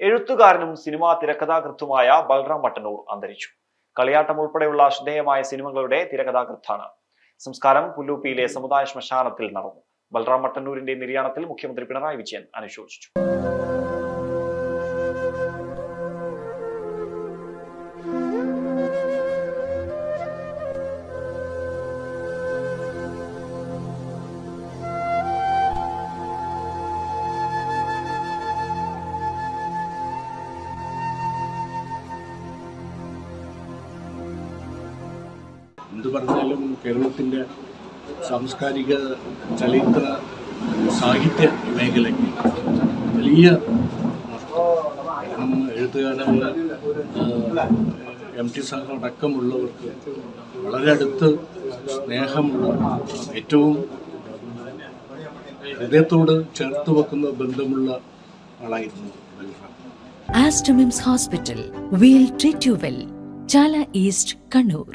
എഴുത്തുകാരനും സിനിമാ തിരക്കഥാകൃത്തുമായ ബൽറാം മട്ടന്നൂർ അന്തരിച്ചു. കളിയാട്ടം ഉൾപ്പെടെയുള്ള ശ്രദ്ധേയമായ സിനിമകളുടെ തിരക്കഥാകൃത്താണ്. സംസ്കാരം പുല്ലൂപ്പിയിലെ സമുദായ ശ്മശാനത്തിൽ നടന്നു. ബൽറാം മട്ടന്നൂരിന്റെ നിര്യാണത്തിൽ മുഖ്യമന്ത്രി പിണറായി വിജയൻ അനുശോചിച്ചു. എന്ത് പറഞ്ഞാലും കേരളത്തിന്റെ സാംസ്കാരിക ചരിത്ര സാഹിത്യ മേഖലയ്ക്ക് വലിയ എഴുത്തുകാരായ എം ടി സാർ അടക്കമുള്ളവർക്ക് വളരെ അടുത്ത് സ്നേഹമുള്ള ഏറ്റവും ഹൃദയത്തോട് ചേർത്ത് വെക്കുന്ന ബന്ധമുള്ള ആളായിരുന്നു Aster MIMS hospital we'll treat you well Chala east Kannur.